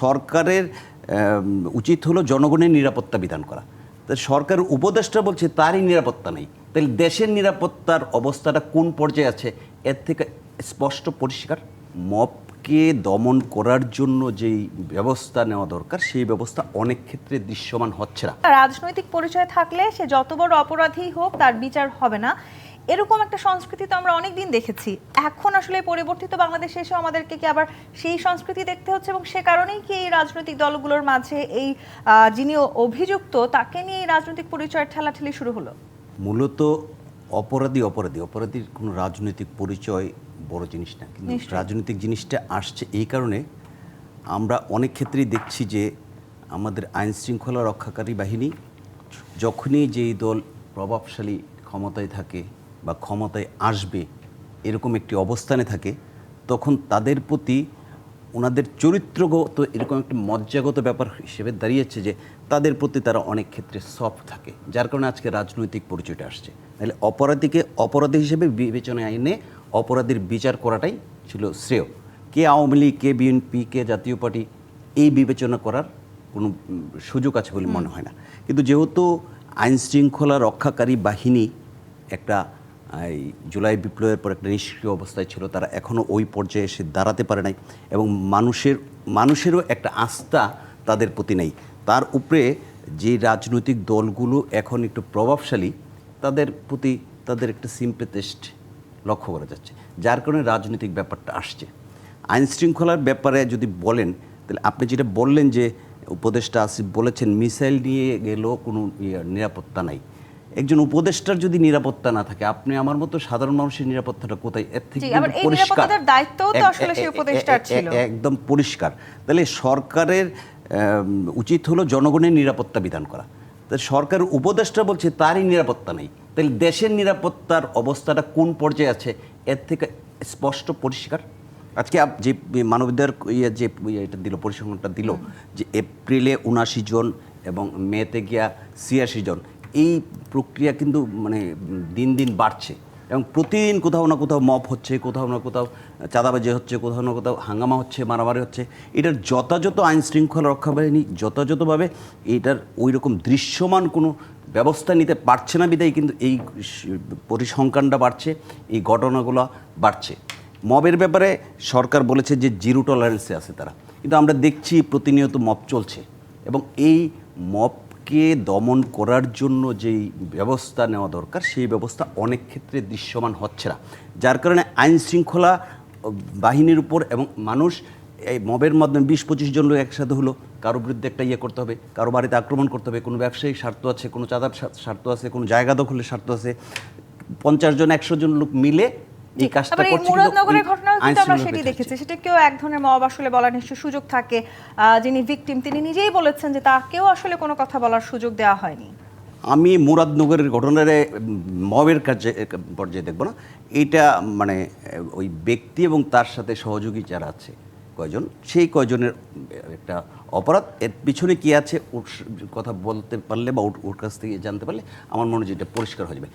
সরকারের উচিত হলো জনগণের নিরাপত্তা বিধান করা। তা সরকার উপদেষ্টা বলছে তারই নিরাপত্তা নেই। তাহলে দেশের নিরাপত্তার অবস্থাটা কোন পর্যায়ে আছে? এর থেকে স্পষ্ট পরিষ্কার, মপকে দমন করার জন্য যেই ব্যবস্থা নেওয়া দরকার, সেই ব্যবস্থা অনেক ক্ষেত্রে দৃশ্যমান হচ্ছে না। রাজনৈতিক পরিচয় থাকলে সে যত বড় অপরাধী হোক তার বিচার হবে না। এরকম একটা সংস্কৃতি তো আমরা অনেকদিন দেখেছি। এখন আসলে পরিবর্তিত বাংলাদেশে এসে আমাদেরকে কি আবার সেই সংস্কৃতি দেখতে হচ্ছে এবং সে কারণেই কি এই রাজনৈতিক দলগুলোর মাঝে এই যিনি অভিযুক্ত তাকে নিয়ে এই রাজনৈতিক পরিচয়ের ঠেলাঠেলি শুরু হলো? মূলত অপরাধী অপরাধী। অপরাধীর কোনো রাজনৈতিক পরিচয় বড় জিনিস না। কিন্তু রাজনৈতিক জিনিসটা আসছে এই কারণে আমরা অনেক ক্ষেত্রেই দেখছি যে আমাদের আইন শৃঙ্খলা রক্ষাকারী বাহিনী যখনই যেই দল প্রভাবশালী ক্ষমতায় থাকে বা ক্ষমতায় আসবে এরকম একটি অবস্থানে থাকে তখন তাদের প্রতি ওনাদের চরিত্রগত এরকম একটা মজ্জাগত ব্যাপার হিসেবে দাঁড়িয়েছে যে তাদের প্রতি তারা অনেক ক্ষেত্রে সফট থাকে যার কারণে আজকে রাজনৈতিক পরিচয়টা আসছে। তাহলে অপরাধীকে অপরাধী হিসেবে বিবেচনায় এনে অপরাধীর বিচার করাটাই ছিল শ্রেয়। কে আওয়ামী লীগ কে বিএনপি কে জাতীয় পার্টি এই বিবেচনা করার কোনো সুযোগ আছে বলে মনে হয় না। কিন্তু যেহেতু আইন শৃঙ্খলা রক্ষাকারী বাহিনী একটা এই জুলাই বিপ্লবের পর একটা নিষ্ক্রিয় অবস্থায় ছিল। তারা এখনও ওই পর্যায়ে এসে দাঁড়াতে পারে নাই এবং মানুষের মানুষেরও একটা আস্থা তাদের প্রতি নেই। তার উপরে যে রাজনৈতিক দলগুলো এখন একটু প্রভাবশালী তাদের প্রতি তাদের একটা সিম্পেটেস্ট লক্ষ্য করা যাচ্ছে যার কারণে রাজনৈতিক ব্যাপারটা আসছে। আইন শৃঙ্খলার ব্যাপারে যদি বলেন তাহলে আপনি যেটা বললেন যে উপদেষ্টা আসিফ বলেছেন মিসাইল নিয়ে গেলেও কোনো ইয়ে, নিরাপত্তা নাই। একজন উপদেষ্টার যদি নিরাপত্তা না থাকে আপনি আমার মতো সাধারণ মানুষের নিরাপত্তাটা কোথায়? এর থেকে পরিষ্কার। একদম পরিষ্কার। তাহলে সরকারের উচিত হলো জনগণের নিরাপত্তা বিধান করা। তাই সরকার উপদেষ্টা বলছে তারই নিরাপত্তা নেই। তাহলে দেশের নিরাপত্তার অবস্থাটা কোন পর্যায়ে আছে? এর থেকে স্পষ্ট পরিষ্কার? আজকে যে মানবাধিকার ইয়ে যে ইয়ে এটা দিল পরিসংখ্যানটা দিল যে এপ্রিলে উনাশি জন এবং মেতে গিয়া ছিয়াশি জন। এই প্রক্রিয়া কিন্তু মানে দিন দিন বাড়ছে। এবং প্রতিদিন কোথাও না কোথাও মপ হচ্ছে, কোথাও না কোথাও চাঁদাবাজি হচ্ছে, কোথাও না কোথাও হাঙ্গামা হচ্ছে, মারামারি হচ্ছে। এটার যথাযথ আইন শৃঙ্খলা রক্ষা বাহিনী যথাযথভাবে এটার ওই রকম দৃশ্যমান কোনো ব্যবস্থা নিতে পারছে না বিদায় কিন্তু এই পরিসংখ্যানটা বাড়ছে, এই ঘটনাগুলো বাড়ছে। মবের ব্যাপারে সরকার বলেছে যে জিরো টলারেন্সে আছে তারা। কিন্তু আমরা দেখছি প্রতিনিয়ত মপ চলছে। এবং এই মবকে দমন করার জন্য যেই ব্যবস্থা নেওয়া দরকার, সেই ব্যবস্থা অনেক ক্ষেত্রে দৃশ্যমান হচ্ছে না। যার কারণে আইন শৃঙ্খলা বাহিনীর উপর এবং মানুষ, এই মবের মাধ্যমে বিশ পঁচিশ জন লোক একসাথে হলো, কারও বিরুদ্ধে একটা ইয়ে করতে হবে, কারও বাড়িতে আক্রমণ করতে হবে, কোনো ব্যবসায়িক স্বার্থ আছে, কোনো চাঁদার স্বার্থ আছে, কোনো জায়গা দখলের স্বার্থ আছে, পঞ্চাশ জন, একশো জন লোক মিলে এই কাজটা করছে মুরাদনগরের আইন কিন্তু আমরা সেটি দেখেছি। সেটা কেউ এক ধরনের মব আসলে বলার নিশ্চয় সুযোগ থাকে। যিনি ভিকটিম তিনি নিজেই বলেছেন যে তাকেও আসলে কোনো কথা বলার সুযোগ দেওয়া হয়নি। আমি মুরাদনগরের ঘটনার মবের কাজে পর্যায়ে দেখব না। এটা মানে ওই ব্যক্তি এবং তার সাথে সহযোগী যারা আছে কয়জন? সেই কয়জনের একটা অপরাধ। এর পিছনে কি আছে? ওর কথা বলতে পারলে বা ওর- কাছ থেকে জানতে পারলে আমার মনে হয় এটা পরিষ্কার হয়ে যাবে।